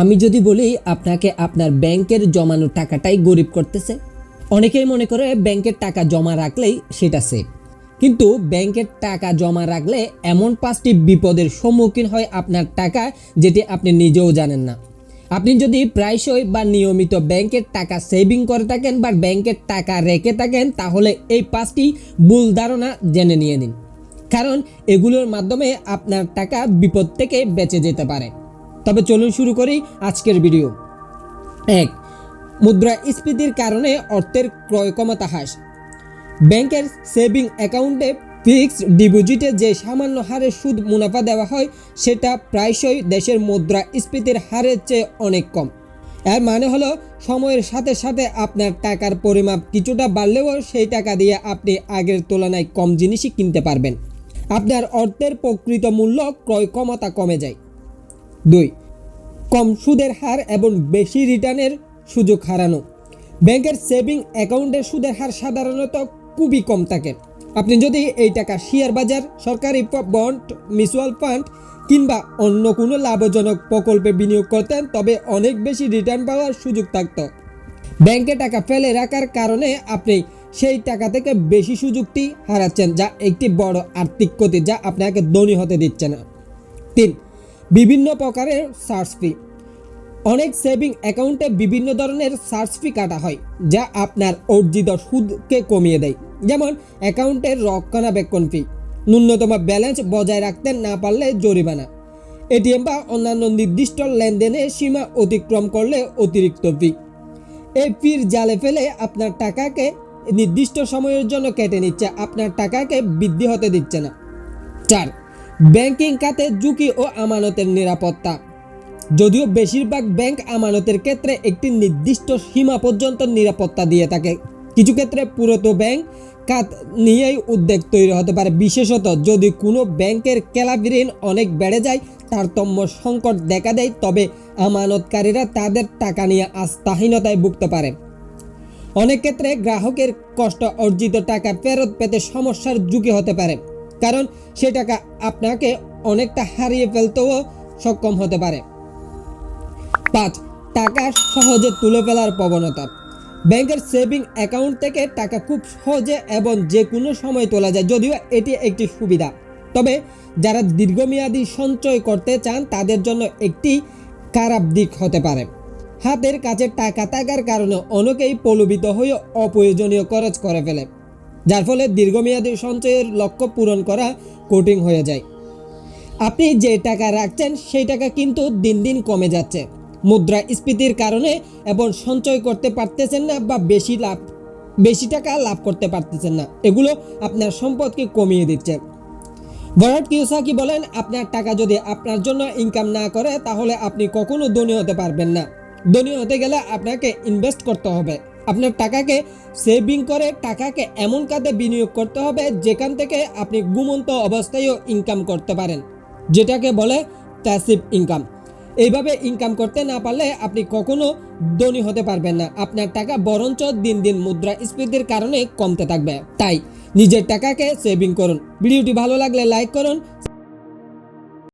আমি যদি বলি, আপনাকে আপনার ব্যাংকের জমানো টাকাটাই গরিব করতেছে। অনেকেই মনে করে ব্যাংকের টাকা জমা রাখলেই সেটা সেফ কিন্তু ব্যাংকের টাকা জমা রাখলে এমন পাঁচটি বিপদের সম্মুখীন হয় আপনার টাকা যেটি আপনি নিজেও জানেন না। আপনি যদি প্রায়শই বা নিয়মিত ব্যাংকের টাকা সেভিং করে থাকেন বা ব্যাংকের টাকা রেখে থাকেন, তাহলে এই পাঁচটি ভুল ধারণা জেনে নিয়ে নিন। কারণ এগুলোর মাধ্যমে আপনার টাকা বিপদ থেকে বেঁচে যেতে পারে। তবে চলুন শুরু করি আজকের ভিডিও। এক মুদ্রাস্ফীতির কারণে অর্থের ক্রয় ক্ষমতা হ্রাস। ব্যাংকের সেভিং অ্যাকাউন্টে ফিক্সড ডিপোজিটে যে সামান্য হারে সুদ মুনাফা দেওয়া হয়, সেটা প্রায়শই দেশের মুদ্রাস্ফীতির হারের চেয়ে অনেক কম। এর মানে হলো, সময়ের সাথে সাথে আপনার টাকার পরিমাপ কিছুটা বাড়লেও সেই টাকা দিয়ে আপনি আগের তুলনায় কম জিনিসই কিনতে পারবেন। আপনার অর্থের প্রকৃত মূল্য ক্রয় ক্ষমতা কমে যায়। দুই, কম সুদের হার এবং বেশি রিটার্নের সুযোগ হারানো। ব্যাংকের সেভিং অ্যাকাউন্টের সুদের হার সাধারণত খুবই কম থাকে। আপনি যদি এই টাকা শেয়ার বাজার, সরকারি বন্ড, মিউচুয়াল ফান্ড কিংবা অন্য কোনো লাভজনক প্রকল্পে বিনিয়োগ করতেন, তবে অনেক বেশি রিটার্ন পাওয়ার সুযোগ থাকতো। ব্যাংকে টাকা ফেলে রাখার কারণে আপনি সেই টাকা থেকে বেশি সুযোগটি হারাচ্ছেন, যা একটি বড় আর্থিক ক্ষতি, যা আপনাকে ধনী হতে দিচ্ছে না। তিন বিভিন্ন প্রকারের সার্চ ফি। অনেক সেভিং অ্যাকাউন্টে বিভিন্ন ধরনের সার্চ ফি কাটা হয়, যা আপনার অর্জিত সুদকে কমিয়ে দেয়। যেমন, অ্যাকাউন্টের রক্ষণাবেক্ষণ ফি, ন্যূনতম ব্যালেন্স বজায় রাখতে না পারলে জরিমানা। এটিএম বা অন্যান্য নির্দিষ্ট লেনদেনে সীমা অতিক্রম করলে অতিরিক্ত ফি। এই ফির জালে ফেলে আপনার টাকাকে নির্দিষ্ট সময়ের জন্য কেটে নিচ্ছে, আপনার টাকাকে বৃদ্ধি হতে দিচ্ছে না। চার ব্যাংকিং খাতে ঝুঁকি ও আমানতের নিরাপত্তা। যদিও বেশিরভাগ ব্যাংক আমানতের ক্ষেত্রে একটি নির্দিষ্ট সীমা পর্যন্ত নিরাপত্তা দিয়ে থাকে। কিছু ক্ষেত্রে পুরোতো ব্যাংক খাত নিয়েই উদ্বেগ তৈরি হতে পারে। বিশেষত যদি কোনো ব্যাংকের খেলাপি ঋণ অনেক বেড়ে যায়, তারতম্য সংকট দেখা দেয়, তবে আমানতকারীরা তাদের টাকা নিয়ে আস্থাহীনতায় ভুগতে পারে। অনেক ক্ষেত্রে গ্রাহকের কষ্ট অর্জিত টাকা ফেরত পেতে সমস্যার ঝুঁকি হতে পারে। কারণ সে টাকা আপনাকে অনেকটা হারিয়ে ফেলতেও সক্ষম হতে পারে। পাঁচ, টাকা সহজে তুলে ফেলার প্রবণতা। ব্যাংকের সেভিং অ্যাকাউন্ট থেকে টাকা খুব সহজে এবং যে কোনো সময় তোলা যায়, যদিও এটি একটি সুবিধা। তবে যারা দীর্ঘমেয়াদী সঞ্চয় করতে চান, তাদের জন্য একটি খারাপ দিক হতে পারে। হাতের কাছে টাকা থাকার কারণে অনেকেই প্রলোভিত হয়ে অপ্রয়োজনীয় খরচ করে ফেলে। যার ফলে দীর্ঘমেয়াদী সঞ্চয়ের লক্ষ্য পূরণ করা কঠিন হয়ে যায়। আপনি যে টাকা রাখছেন, সেই টাকা কিন্তু দিন দিন কমে যাচ্ছে। মুদ্রাস্ফীতির কারণে এবং সঞ্চয় করতে পারতেছেন না বা বেশি লাভ, বেশি টাকা লাভ করতে পারতেছেন না। এগুলো আপনার সম্পদকে কমিয়ে দিচ্ছে। ভরাট কিওসাকি বলেন, আপনার টাকা যদি আপনার জন্য ইনকাম না করে, তাহলে আপনি কখনো ধনী হতে পারবেন না। ধনী হতে গেলে আপনাকে ইনভেস্ট করতে হবে। আপনার টাকাকে সেভিং করে, টাকাকে এমন কাজে বিনিয়োগ করতে হবে যেখান থেকে আপনি ঘুমন্ত অবস্থায়ও ইনকাম করতে পারেন, যেটাকে বলে প্যাসিভ ইনকাম এইভাবে ইনকাম করতে না পারলে আপনি কখনো ধনী হতে পারবেন না। আপনার টাকা বরঞ্চ দিন দিন মুদ্রাস্ফীতির কারণে কমতে থাকবে। তাই নিজের টাকাকে সেভিং করুন। ভিডিওটি ভালো লাগলে লাইক করুন